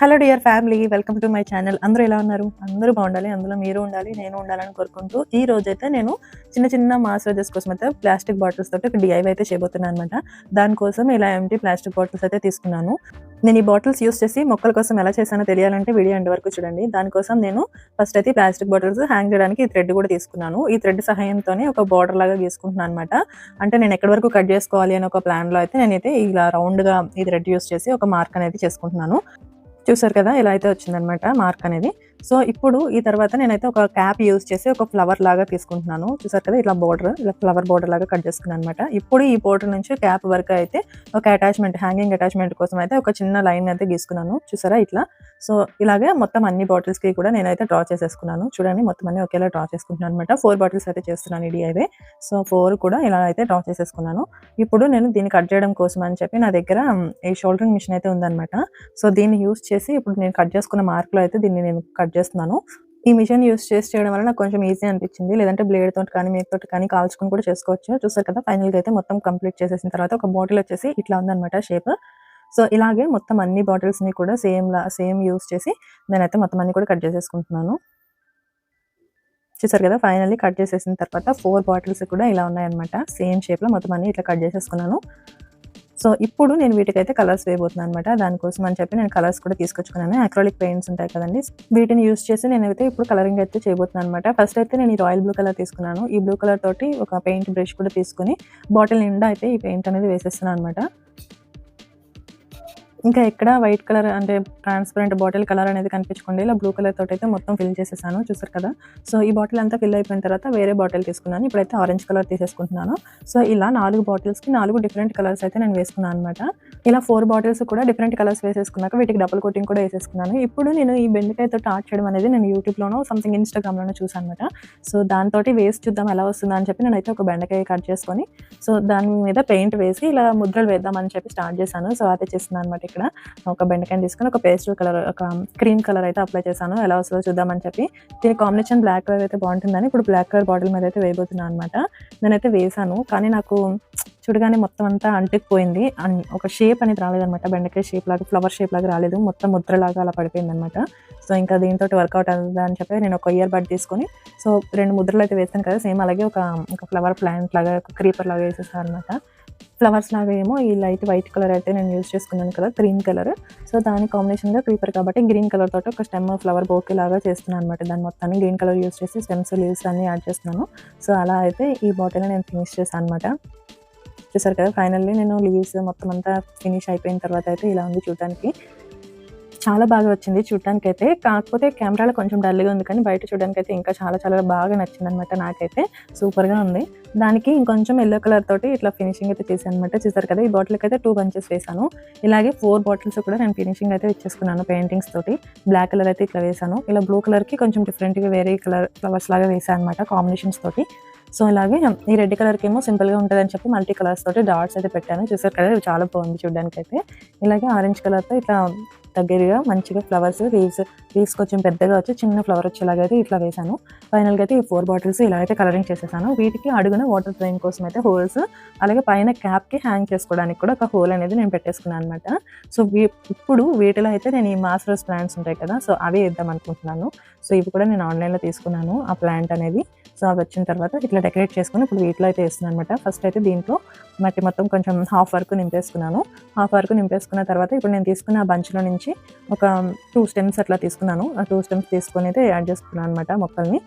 Hello dear family welcome to my channel అందరూ ఎలా ఉన్నారు? అందరూ బాగుండాలి. అందులో మీరు ఉండాలి నేను ఉండాలని కోరుకుంటూ ఈ రోజైతే నేను చిన్న చిన్న మాసాజెస్ కోసం అయితే ప్లాస్టిక్ బాటిల్స్ తోటి ఒక డిఐవ్ అయితే చేయబోతున్నాను అనమాట దానికోసం ఇలా ఎంటీ ప్లాస్టిక్ బాటిల్స్ అయితే తీసుకున్నాను. నేను ఈ బాటిల్స్ యూస్ చేసి మొక్కల కోసం ఎలా చేశానో తెలియాలంటే వీడియో ఎండ్ వరకు చూడండి. దానికోసం నేను ఫస్ట్ అయితే ప్లాస్టిక్ బాటిల్స్ హ్యాంగ్ చేయడానికి ఈ థ్రెడ్ కూడా తీసుకున్నాను. ఈ థ్రెడ్ సహాయంతోనే ఒక బార్డర్ లాగా గీసుకుంటున్నాను అనమాట అంటే నేను ఎక్కడి వరకు కట్ చేసుకోవాలి అని ఒక ప్లాన్లో అయితే నేనైతే ఇలా రౌండ్గా ఈ థ్రెడ్ యూస్ చేసి ఒక మార్క్ అనేది చేసుకుంటున్నాను. చూసారు కదా ఇలా అయితే వచ్చిందనమాట మార్క్ అనేది. సో ఇప్పుడు ఈ తర్వాత నేనైతే ఒక క్యాప్ యూజ్ చేసి ఒక ఫ్లవర్ లాగా తీసుకుంటున్నాను. చూసారు కదా ఇట్లా బోర్డర్ ఇలా ఫ్లవర్ బోర్డర్ లాగా కట్ చేసుకున్నాను అనమాట ఇప్పుడు ఈ బోర్డర్ నుంచి క్యాప్ వరకు అయితే ఒక అటాచ్మెంట్ హ్యాంగింగ్ అటాచ్మెంట్ కోసం అయితే ఒక చిన్న లైన్ అయితే గీసుకున్నాను. చూసారా ఇట్లా? సో ఇలాగే మొత్తం అన్ని బాటిల్స్కి కూడా నేనైతే డ్రా చేసేసుకున్నాను. చూడండి మొత్తం అన్ని ఒకేలా డ్రా చేసుకుంటున్నాను అనమాట ఫోర్ బాటిల్స్ అయితే చేస్తున్నాను ఇది అయితే సో ఫోర్ కూడా ఇలా అయితే డ్రా చేసేసుకున్నాను. ఇప్పుడు నేను దీన్ని కట్ చేయడం కోసం అని చెప్పి నా దగ్గర ఈ షోల్డరింగ్ మిషన్ అయితే ఉందన్నమాట. సో దీన్ని యూస్ చేసి ఇప్పుడు నేను కట్ చేసుకున్న మార్క్లో అయితే దీన్ని నేను కట్ చేస్తున్నాను. ఈ మిషన్ యూస్ చేసి చేయడం వల్ల నాకు కొంచెం ఈజీ అనిపించింది. లేదంటే బ్లేడ్ తోటి కానీ మేక్ తోటి కానీ కాల్చుకుని కూడా చేసుకోవచ్చు. చూసారు కదా ఫైనల్గా అయితే మొత్తం కంప్లీట్ చేసేసిన తర్వాత ఒక బాటిల్ వచ్చేసి ఇట్లా ఉందన్నమాట షేప్ సో ఇలాగే మొత్తం అన్ని బాటిల్స్ని కూడా సేమ్ లా సేమ్ యూస్ చేసి నేనైతే మొత్తం అన్ని కూడా కట్ చేసేసుకుంటున్నాను. చూసారు కదా ఫైనల్లీ కట్ చేసేసిన తర్వాత ఫోర్ బాటిల్స్ కూడా ఇలా ఉన్నాయన్నమాట. సేమ్ షేప్లో మొత్తం అన్ని ఇట్లా కట్ చేసేసుకున్నాను. సో ఇప్పుడు నేను వీటికైతే కలర్స్ వేయబోతున్నాను అనమాట దానికోసం అని చెప్పి నేను కలర్స్ కూడా తీసుకొచ్చుకున్నాను. అక్రోలిక్ పెయింట్స్ ఉంటాయి కదండి. వీటిని యూస్ చేసి నేనైతే ఇప్పుడు కలరింగ్ అయితే చేయబోతున్నాను అనమాట ఫస్ట్ అయితే నేను ఈ రాయల్ బ్లూ కలర్ తీసుకున్నాను. ఈ బ్లూ కలర్ తోటి ఒక పెయింట్ బ్రష్ కూడా తీసుకుని బాటిల్ నిండా అయితే ఈ పెయింట్ అనేది వేసేస్తున్నాను అనమాట ఇంకా ఎక్కడ వైట్ కలర్ అంటే ట్రాన్స్పరెంట్ బాటిల్ కలర్ అనేది కనిపించకుండా ఇలా బ్లూ కలర్ తోటి అయితే మొత్తం ఫిల్ చేసేసాను చూసారు కదా? సో ఈ బాటిల్ అంతా ఫిల్ అయిపోయిన తర్వాత వేరే బాటిల్ తీసుకున్నాను. ఇప్పుడైతే ఆరెంజ్ కలర్ తీసేసుకుంటున్నాను. సో ఇలా నాలుగు బాటిల్స్కి నాలుగు డిఫరెంట్ కలర్స్ అయితే నేను వేసుకున్నాను అనమాట ఇలా ఫోర్ బాటిల్స్ కూడా డిఫరెంట్ కలర్స్ వేసేసుకున్నాక వీటికి డబుల్ కోటింగ్ కూడా వేసేసుకున్నాను. ఇప్పుడు నేను ఈ బెండకాయతో ఆర్ట్ చేయడం అనేది నేను యూట్యూబ్లోనో సంథింగ్ ఇన్స్టాగ్రామ్లోనో చూసాను అనమాట సో దాంతో వేస్ట్ చూద్దాం ఎలా వస్తుందా అని చెప్పి నేనైతే ఒక బెండకాయ కట్ చేసుకొని సో దాని మీద పెయింట్ వేసి ఇలా ముద్రలు వేద్దామని చెప్పి స్టార్ట్ చేశాను. సో అదే చేస్తున్నాను అనమాట ఇక్కడ. ఒక బెండకాయ తీసుకొని ఒక పేస్ట్ కలర్ ఒక క్రీమ్ కలర్ అయితే అప్లై చేశాను. ఎలా వస్తుందో చూద్దామని చెప్పి. దీని కాంబినేషన్ బ్లాక్ కలర్ అయితే బాగుంటుందని ఇప్పుడు బ్లాక్ కలర్ బాటిల్ మీద అయితే వేయబోతున్నాను అనమాట నేనైతే వేసాను కానీ నాకు చూడగానే మొత్తం అంతా అంటుకుపోయింది. అండ్ ఒక షేప్ అనేది రాలేదన్నమాట. బెండకాయ షేప్ లాగా ఫ్లవర్ షేప్ లాగా రాలేదు. మొత్తం ముద్రలాగా అలా పడిపోయింది అనమాట సో ఇంకా దీంతో వర్కౌట్ అవుతుందా అని చెప్పి నేను ఒక ఇయర్ బడ్ తీసుకొని సో రెండు ముద్రలు అయితే వేస్తాను కదా సేమ్ అలాగే ఒక ఒక ఫ్లవర్ ప్లాంట్ లాగా ఒక క్రీపర్ లాగా వేసేసాను అనమాట ఫ్లవర్స్ లాగా ఏమో ఈ లైట్ వైట్ కలర్ అయితే నేను యూజ్ చేసుకున్నాను కదా గ్రీన్ కలర్. సో దాని కాంబినేషన్గా క్రీపర్ కాబట్టి గ్రీన్ కలర్ తోటి ఒక స్టెమ్ ఫ్లవర్ బోకే లాగా చేస్తున్నాను అనమాట దాని మొత్తాన్ని గ్రీన్ కలర్ యూజ్ చేసి స్టెమ్స్ లీవ్స్ అన్ని యాడ్ చేస్తున్నాను. సో అలా అయితే ఈ బాటిల్ నేను ఫినిష్ చేశాను అనమాట చూసారు కదా ఫైనల్లీ నేను లీవ్స్ మొత్తం అంతా ఫినిష్ అయిపోయిన తర్వాత అయితే ఇలా ఉంది చూడడానికి. చాలా బాగా వచ్చింది చూడడానికైతే. అయితే కాకపోతే కెమెరాలో కొంచెం డల్గా ఉంది కానీ బయట చూడడానికి అయితే ఇంకా చాలా చాలా బాగా నచ్చింది అనమాట నాకైతే. సూపర్గా ఉంది. దానికి ఇంకొంచెం ఎల్లో కలర్ తోటి ఇట్లా ఫినిషింగ్ అయితే చేశాను అనమాట చూసారు కదా ఈ బాటిల్కి అయితే టూ బంచెస్ వేసాను ఇలాగే ఫోర్ బాటిల్స్ కూడా నేను ఫినిషింగ్ అయితే ఇచ్చేసుకున్నాను పెయింటింగ్స్ తోటి. బ్లాక్ కలర్ అయితే ఇట్లా వేసాను ఇలా బ్లూ కలర్కి కొంచెం డిఫరెంట్గా వేరే కలర్ ఫ్లవర్స్ లాగా వేసాను అనమాట కాంబినేషన్స్ తోటి. సో ఇలాగే ఈ రెడ్ కలర్కి ఏమో సింపుల్గా ఉంటుందని చెప్పి మల్టీ కలర్స్ తోటి డాట్స్ అయితే పెట్టాను. చూసారు కదా చాలా బాగుంది చూడడానికి అయితే ఇలాగే ఆరెంజ్ కలర్తో ఇట్లా దగ్గరగా మంచిగా ఫ్లవర్స్ లీవ్స్ లీవ్స్ కొంచెం పెద్దగా వచ్చి చిన్న ఫ్లవర్ వచ్చేలాగా అయితే ఇట్లా వేసాను ఫైనల్గా అయితే ఈ ఫోర్ బాటిల్స్ ఇలా అయితే కలరింగ్ చేసేసాను. వీటికి అడుగున వాటర్ డ్రైన్ కోసం అయితే హోల్స్ అలాగే పైన క్యాప్కి హ్యాంగ్ చేసుకోవడానికి కూడా ఒక హోల్ అనేది నేను పెట్టేసుకున్నాను అనమాట సో వీ- ఇప్పుడు వీటిలో అయితే నేను ఈ మాస్టర్స్ ప్లాంట్స్ ఉంటాయి కదా సో అవి వేద్దాం అనుకుంటున్నాను. సో ఇవి కూడా నేను ఆన్లైన్లో తీసుకున్నాను ఆ ప్లాంట్ అనేది. సో అవి వచ్చిన తర్వాత ఇట్లా డెకరేట్ చేసుకుని ఇప్పుడు వీటిలో అయితే వేస్తున్నాను అనమాట ఫస్ట్ అయితే దీంట్లో మట్టి మొత్తం కొంచెం హాఫ్ వరకు నింపేసుకున్నాను. హాఫ్ వరకు నింపేసుకున్న తర్వాత ఇప్పుడు నేను తీసుకున్న బంచ్లో నుంచి ఒక టూ స్టెమ్స్ అట్లా తీసుకున్నాను. ఆ టూ స్టెమ్స్ తీసుకొని అయితే యాడ్ చేసుకున్నాను అనమాట మొక్కల్ని.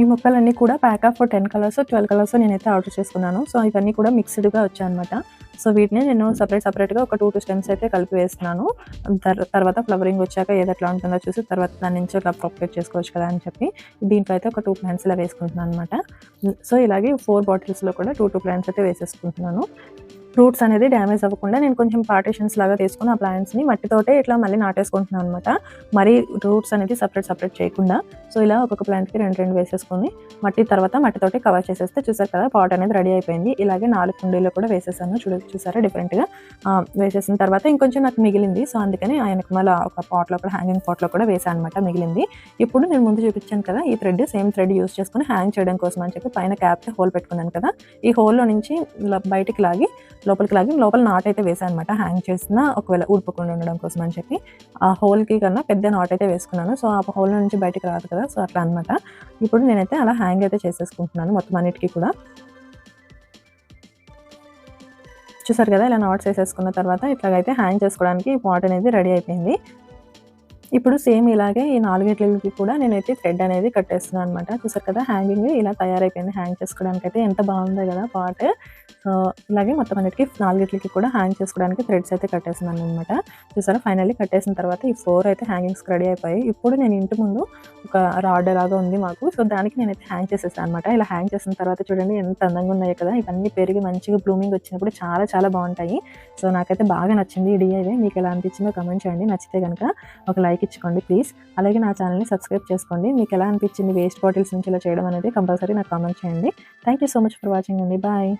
ఈ మొక్కలన్నీ కూడా pack of ten colours twelve colours నేనైతే ఆర్డర్ చేసుకున్నాను. సో ఇవన్నీ కూడా మిక్స్డ్గా వచ్చాయన్నమాట. సో వీటిని నేను సపరేట్ సపరేట్గా ఒక టూ టూ స్టెమ్స్ అయితే కలిపి వేస్తున్నాను. తర్వాత ఫ్లవరింగ్ వచ్చాక ఏది ఎట్లా ఉంటుందో చూసి తర్వాత దాని నుంచి అట్లా ప్రొపరేట్ చేసుకోవచ్చు కదా అని చెప్పి దీంట్లో అయితే ఒక టూ ప్లాంట్స్ ఇలా వేసుకుంటున్నాను అనమాట సో ఇలాగే ఫోర్ బాటిల్స్లో కూడా టూ టూ ప్లాంట్స్ అయితే వేసేసుకుంటున్నాను. రూట్స్ అనేది డ్యామేజ్ అవ్వకుండా నేను కొంచెం పార్టీషన్స్ లాగా తీసుకుని ఆ ప్లాంట్స్ని మట్టితోటే ఇట్లా మళ్ళీ నాటేసుకుంటున్నాను అనమాట మరీ రూట్స్ అనేది సపరేట్ సపరేట్ చేయకుండా సో ఇలా ఒక్కొక్క ప్లాంట్కి రెండు రెండు వేసేసుకొని మట్టి తర్వాత మట్టితోటి కవర్ చేసేస్తే చూసారు కదా పాట్ అనేది రెడీ అయిపోయింది. ఇలాగే నాలుగు కుండీలో కూడా వేసేసాను. చూడ చూసారా డిఫరెంట్గా వేసేసిన తర్వాత ఇంకొంచెం నాకు మిగిలింది. సో అందుకని ఆయనకు మళ్ళీ ఒక పాట్లో కూడా హ్యాంగింగ్ పాట్లో కూడా వేసాను అనమాట మిగిలింది. ఇప్పుడు నేను ముందు చూపించాను కదా ఈ థ్రెడ్ సేమ్ థ్రెడ్ యూస్ చేసుకుని హ్యాంగ్ చేయడం కోసం అని చెప్పి పైన క్యాప్కి హోల్ పెట్టుకున్నాను కదా ఈ హోల్లో నుంచి బయటికి లాగి లోపలికి లాగి లోపల నాట్ అయితే వేసాను అనమాట హ్యాంగ్ చేసిన ఒకవేళ ఊడిపోకుండా ఉండడం కోసం అని చెప్పి ఆ హోల్కి కన్నా పెద్ద నాట్ అయితే వేసుకున్నాను. సో ఆ హోల్ నుంచి బయటకు రాదు కదా. సో అట్లా అనమాట ఇప్పుడు నేనైతే అలా హ్యాంగ్ అయితే చేసేసుకుంటున్నాను మొత్తం అన్నిటికీ కూడా. చూసారు కదా ఇలా నాట్స్ వేసేసుకున్న తర్వాత ఇట్లాగైతే హ్యాంగ్ చేసుకోవడానికి పాట్ అనేది రెడీ అయిపోయింది. ఇప్పుడు సేమ్ ఇలాగే ఈ నాలుగిట్లకి కూడా నేనైతే థ్రెడ్ అనేది కట్టేస్తున్నాను అనమాట చూసారు కదా హ్యాంగింగ్ ఇలా తయారైపోయింది హ్యాంగ్ చేసుకోవడానికి అయితే ఎంత బాగుందో కదా పార్ట్. సో ఇలాగే మొత్తం అన్నిటికీ నాలుగిట్లకి కూడా హ్యాంగ్ చేసుకోవడానికి థ్రెడ్స్ అయితే కట్టేస్తున్నాను అనమాట చూసారా ఫైనల్లీ కట్టేసిన తర్వాత ఈ ఫోర్ అయితే హ్యాంగింగ్స్ రెడీ అయిపోయి ఇప్పుడు నేను ఇంటి ముందు ఒక రాడ్ లాగా ఉంది మాకు. సో దానికి నేనైతే హ్యాంగ్ చేసేసాను అనమాట ఇలా హ్యాంగ్ చేసిన తర్వాత చూడండి ఎంత అందంగా ఉన్నాయి కదా ఇవన్నీ పెరిగి మంచిగా బ్లూమింగ్ వచ్చినప్పుడు చాలా చాలా బాగుంటాయి. సో నాకైతే బాగా నచ్చింది ఈ డిఐవే మీకు ఎలా అనిపించిందో కమెంట్ చేయండి. నచ్చితే కనుక ఒక లైక్ ఇచ్చుకోండి ప్లీజ్ అలాగే నా ఛానల్ని సబ్స్క్రైబ్ చేసుకోండి. మీకు ఎలా అనిపించింది వేస్ట్ బాటిల్స్ నుంచి ఇలా చేయడం అనేది కంపల్సరీ నాకు కామెంట్ చేయండి. Thank you so much for watching అండి. బాయ్